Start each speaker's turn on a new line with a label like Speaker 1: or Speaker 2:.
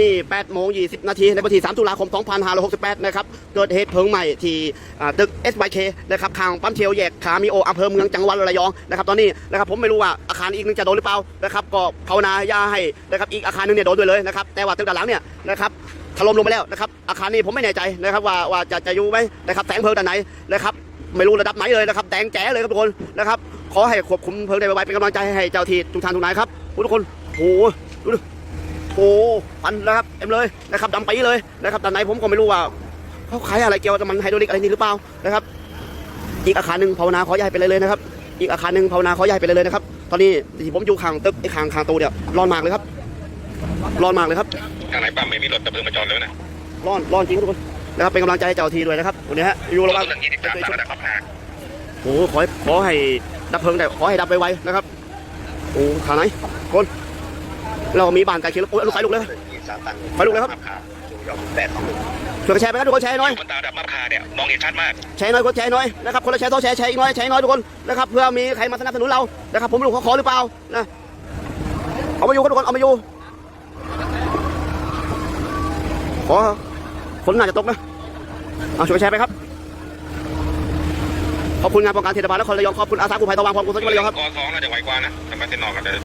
Speaker 1: นี่8โมง20 นาที ในวันที่ 3 ตุลาคม 2568 นะครับ เกิดเหตุเพลิงไหม้ที่ตึก SYK นะครับข้างปั๊มเชลแยกขามิโออำเภอเมืองจังหวัดระยองนะครับ ตอนนี้นะครับผมไม่รู้ว่าอาคารอีกนึงจะโดนหรือเปล่านะครับ ก็ภาวนาอย่าให้นะครับอีกอาคารนึงเนี่ยโดนด้วยเลยนะครับ แต่ว่าตึกด้านหลังเนี่ยนะครับถล่มลงไปแล้วนะครับ อาคารนี้ผมไม่แน่ใจนะครับว่าว่าจะจะอยู่ไหมนะครับ แสงเพลิงด้านไหนนะครับ ไม่รู้ระดับไหนเลยนะครับ แดงแจ๋เลยครับทุกคนนะครับ ขอให้ควบคุมเพลิงได้ไวๆเป็นกำลังใจให้เจ้าที่ทุกท่านทุกนายครับทุกคนโอ้โหดูดิ พันนะครับเต็มเลยนะครับดำปีเลยนะครับด้านในผมก็ไม่รู้ว่าเขาขายอะไรเกี่ยวกับมันไฮโดรลิกอะไรนี่หรือเปล่านะครับ อีกอาคารหนึ่งภาวนาขอย้ายไปเลยเลยนะครับ อีกอาคารหนึ่งภาวนาขอย้ายไปเลยเลยนะครับ ตอนนี้ที่ผมอยู่ข้างตึกไอ้ข้างข้างตู้เนี่ยร้อนมากเลยครับร้อนมากเลยครับ
Speaker 2: ทางไหนปั๊มไม่มีรถดับเพลิงมาจอดเลยนะ
Speaker 1: ร้อนร้อนจริงครับทุกคนนะครับเป็นกำลังใจให้เจ้าทีด้วยนะครับวันนี้ฮะอยู่ระหว่าง
Speaker 2: เรื่องยี่สิบสามระดับขับหา
Speaker 1: โอ้ขอให้ขอให้ดับเพลิงได้ขอให้ดับไวๆนะครับโอ้ขาไหนคน เรามีบ้านไกลเคียงแล้วโอ้ยลูกไฟลุกเลย
Speaker 2: สามตังค์
Speaker 1: ไฟลุกเลยครับ
Speaker 2: แปดสองหนึ่ง
Speaker 1: ช่วยกันแชร์ไปครับทุกคนแชร์หน่อย
Speaker 2: บนตาดับมาคาเนี่ยมองเห็นชัดมาก
Speaker 1: แชร์หน่อยกดแชร์หน่อยนะครับคนละแชร์ต้องแชร์แชร์อีกหน่อยแชร์หน่อยทุกคนนะครับเพื่อมีใครมาสนับสนุนเรานะครับผมไม่รู้เขาขอหรือเปล่านะเอามาอยู่ครับทุกคนเอามาอยู่ขอฝนน่าจะตกนะเอาช่วยแชร์ไปครับขอบคุณงานป้องกันเทศบาลนครระยองขอบคุณอาสากู้ภัยตะวันพรกุศลจังหวัดระยองครับ
Speaker 2: กอสองน่าจะไวกว่านะทำไมเส้นนอกกันเลย